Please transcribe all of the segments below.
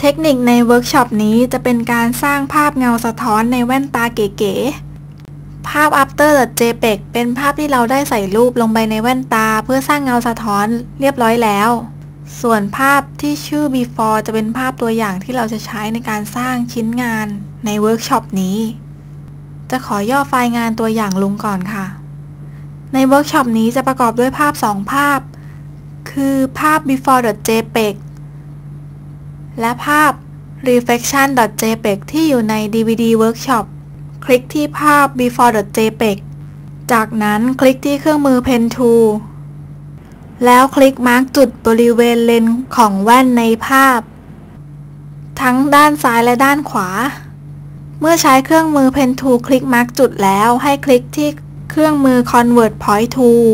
เทคนิคในเวิร์กช็อปนี้จะเป็นการสร้างภาพเงาสะท้อนในแว่นตาเก๋ๆ ภาพ after JPEG เป็นภาพที่เราได้ใส่รูปลงไปในแว่นตาเพื่อสร้างเงาสะท้อนเรียบร้อยแล้ว ส่วนภาพที่ชื่อ before จะเป็นภาพตัวอย่างที่เราจะใช้ในการสร้างชิ้นงานในเวิร์กช็อปนี้ จะขอย่อไฟล์งานตัวอย่างลงก่อนค่ะ ในเวิร์กช็อปนี้จะประกอบด้วยภาพ 2 ภาพ คือภาพ before.jpg และภาพ reflection.jpg ที่อยู่ใน DVD Workshop คลิกที่ภาพ before.jpg จากนั้นคลิกที่เครื่องมือ Pen Tool แล้วคลิกมาร์กจุดบริเวณเลนส์ของแว่นในภาพ ทั้งด้านซ้ายและด้านขวา เมื่อใช้เครื่องมือ Pen Tool คลิกมาร์กจุดแล้วให้คลิกที่เครื่องมือ Convert Point Tool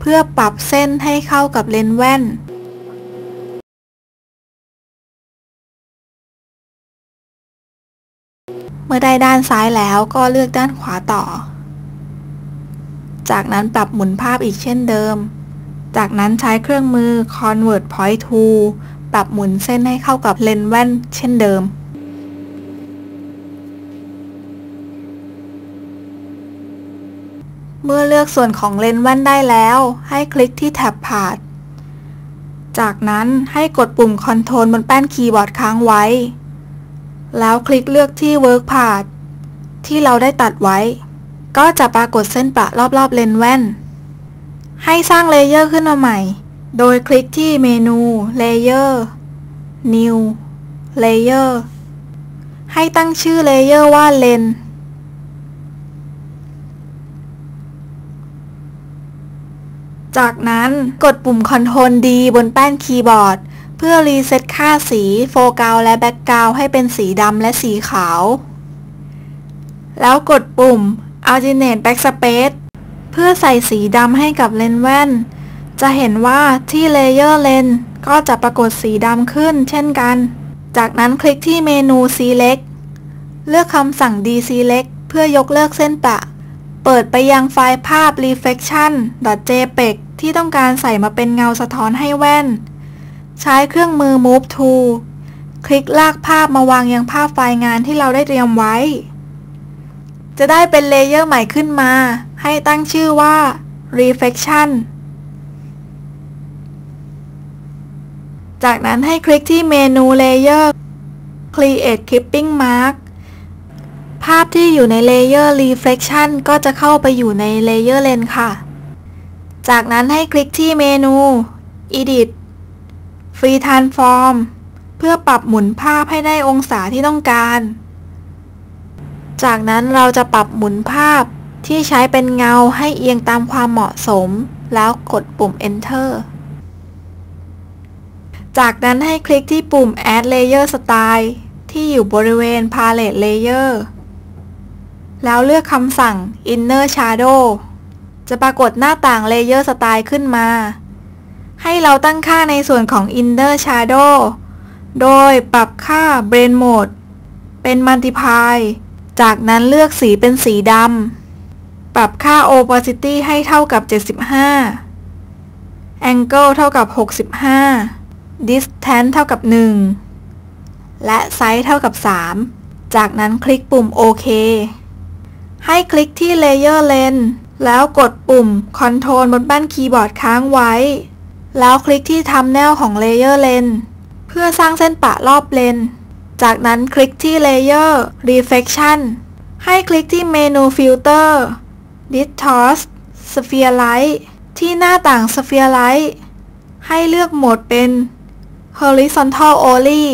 เพื่อปรับเส้นให้เข้ากับเลนส์แว่น มื่อได้ด้านซ้ายแล้วก็เลือกด้านขวาต่อ จากนั้นปรับหมุนภาพอีกเช่นเดิม จากนั้นใช้เครื่องมือ Convert Point Tool ปรับหมุนเส้นให้เข้ากับเลนส์แว่นเช่นเดิมเมื่อเลือกส่วนของเลนส์แว่นได้แล้ว ให้คลิกที่แท็บพาด จากนั้นให้กดปุ่ม Ctrl บนแป้นคีย์บอร์ดค้างไว้ แล้วคลิกเลือกที่ Work Path ที่เราได้ตัดไว้ ก็จะปรากฏเส้นประรอบๆเลนแว่น ให้สร้างเลเยอร์ขึ้นมาใหม่ โดยคลิกที่เมนู Layer New Layer ให้ตั้งชื่อเลเยอร์ว่าเลนจากนั้นกดปุ่ม Ctrl D บนแป้นคีย์บอร์ด เพื่อรีเซ็ตค่าสีโฟกัสและแบ็กกราวให้เป็นสีดำและสีขาว แล้วกดปุ่ม Alternate Backspace เพื่อใส่สีดำให้กับเลนส์แว่น จะเห็นว่าที่ Layer Lens ก็จะปรากฏสีดำขึ้นเช่นกัน จากนั้นคลิกที่เมนู Select เลือกคำสั่ง Deselect เพื่อยกเลิกเส้นประเปิดไปยังไฟล์ภาพ reflection.jpg ที่ต้องการใส่มาเป็นเงาสะท้อนให้แว่น ใช้เครื่องมือ move tool คลิกลากภาพมาวางยังภาพไฟล์งานที่เราได้เตรียมไว้ จะได้เป็นเลเยอร์ใหม่ขึ้นมา ให้ตั้งชื่อว่า reflection จากนั้นให้คลิกที่เมนู layer create clipping mark ภาพที่อยู่ใน Layer Reflection ก็จะเข้าไปอยู่ใน Layer Lens ค่ะ จากนั้นให้คลิกที่เมนู Edit Free Transform เพื่อปรับหมุนภาพให้ได้องศาที่ต้องการ จากนั้นเราจะปรับหมุนภาพที่ใช้เป็นเงาให้เอียงตามความเหมาะสม แล้วกดปุ่ม Enter จากนั้นให้คลิกที่ปุ่ม Add Layer Style ที่อยู่บริเวณ Palette Layer แล้วเลือกคำสั่ง Inner Shadow จะปรากฏหน้าต่าง Layer Style ขึ้นมา ให้เราตั้งค่าในส่วนของ Inner Shadow โดยปรับค่า Blend Mode เป็น Multiply จากนั้นเลือกสีเป็นสีดำ ปรับค่า Opacity ให้เท่ากับ 75 Angle เท่ากับ 65 Distance เท่ากับ 1 และ Size เท่ากับ 3 จากนั้นคลิกปุ่มโอเคให้คลิกที่ Layer Lens แล้วกดปุ่ม Ctrl บนแป้นคีย์บอร์ดค้างไว้ แล้วคลิกที่ทำแนวของ Layer Lens เพื่อสร้างเส้นปะรอบเลน จากนั้นคลิกที่ Layer Reflection ให้คลิกที่เมนู Filter Distort Sphere Light ที่หน้าต่าง Sphere Light ให้เลือกโหมดเป็น Horizontal Only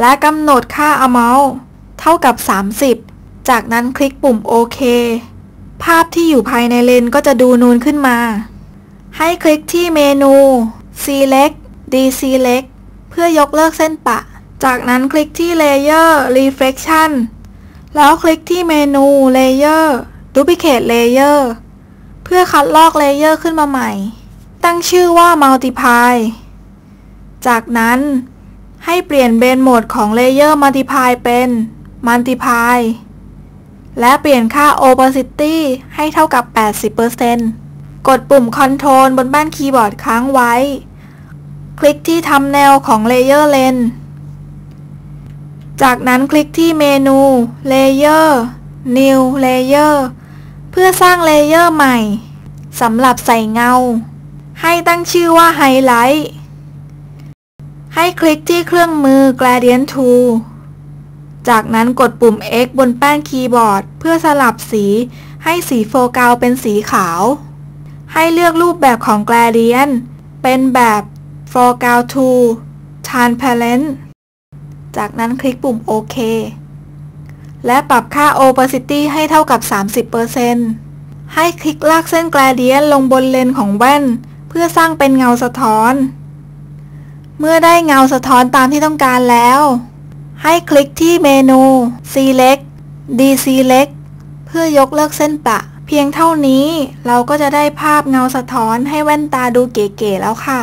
และกำหนดค่า Amount เท่ากับ 30 จากนั้นคลิกปุ่มโอเคภาพที่อยู่ภายในเลนก็จะดูนูนขึ้นมา ให้คลิกที่เมนู Select Deselect เพื่อยกเลิกเส้นปะ จากนั้นคลิกที่ Layer Reflection แล้วคลิกที่เมนู Layer Duplicate Layer เพื่อคัดลอกเลเยอร์ขึ้นมาใหม่ ตั้งชื่อว่า Multiply จากนั้นให้เปลี่ยนเบนโหมดของ Layer Multiply เป็น Multiply และเปลี่ยนค่า Opacity ให้เท่ากับ 80% กดปุ่ม Ctrl บนแป้นคีย์บอร์ดค้างไว้ คลิกที่ทำแนวของ Layer Lens จากนั้นคลิกที่เมนู Layer New Layer เพื่อสร้างเลเยอร์ใหม่สำหรับใส่เงา ให้ตั้งชื่อว่า Highlight ให้คลิกที่เครื่องมือ Gradient Tool จากนั้นกดปุ่ม X บนแป้นคีย์บอร์ด เพื่อสลับสีให้สีโฟกัสเป็นสีขาว ให้เลือกรูปแบบของ Gradient เป็นแบบ Foreground to Transparent จากนั้นคลิกปุ่มโอเคและปรับค่า Opacity ให้เท่ากับ 30%ให้คลิกลากเส้น Gradient ลงบนเลนของแว่น เพื่อสร้างเป็นเงาสะท้อน เมื่อได้เงาสะท้อนตามที่ต้องการแล้ว ให้คลิกที่เมนู Select Deselect เพื่อยกเลิกเส้นปะ เพียงเท่านี้เราก็จะได้ภาพเงาสะท้อนให้แว่นตาดูเก๋ๆแล้วค่ะ